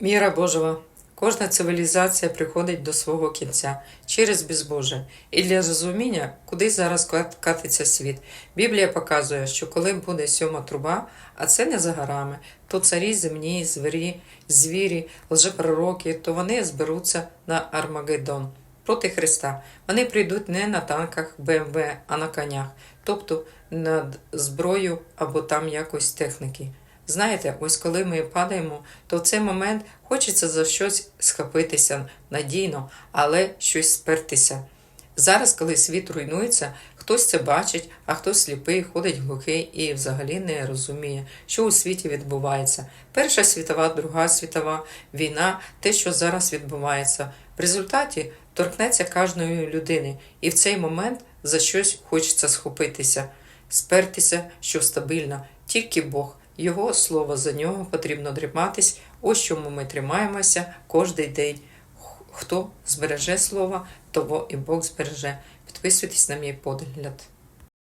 Міра Божова. Кожна цивілізація приходить до свого кінця через безбожжя. І для розуміння, куди зараз катиться світ. Біблія показує, що коли буде сьома труба, а це не за горами, то царі земні, звірі, звірі, лжепророки, то вони зберуться на Армагеддон проти Христа. Вони прийдуть не на танках БМВ, а на конях, тобто над зброю або там якось техніки. Знаєте, ось коли ми падаємо, то в цей момент хочеться за щось схопитися надійно, але щось спертися. Зараз, коли світ руйнується, хтось це бачить, а хтось сліпий, ходить глухий і взагалі не розуміє, що у світі відбувається. Перша світова, Друга світова війна, те, що зараз відбувається. В результаті торкнеться кожної людини, і в цей момент за щось хочеться схопитися, спертися, що стабільно, тільки Бог. Його слово за нього потрібно триматись. Ось чому ми тримаємося кожний день. Хто збереже слово, того і Бог збереже. Підписуйтесь на мій погляд.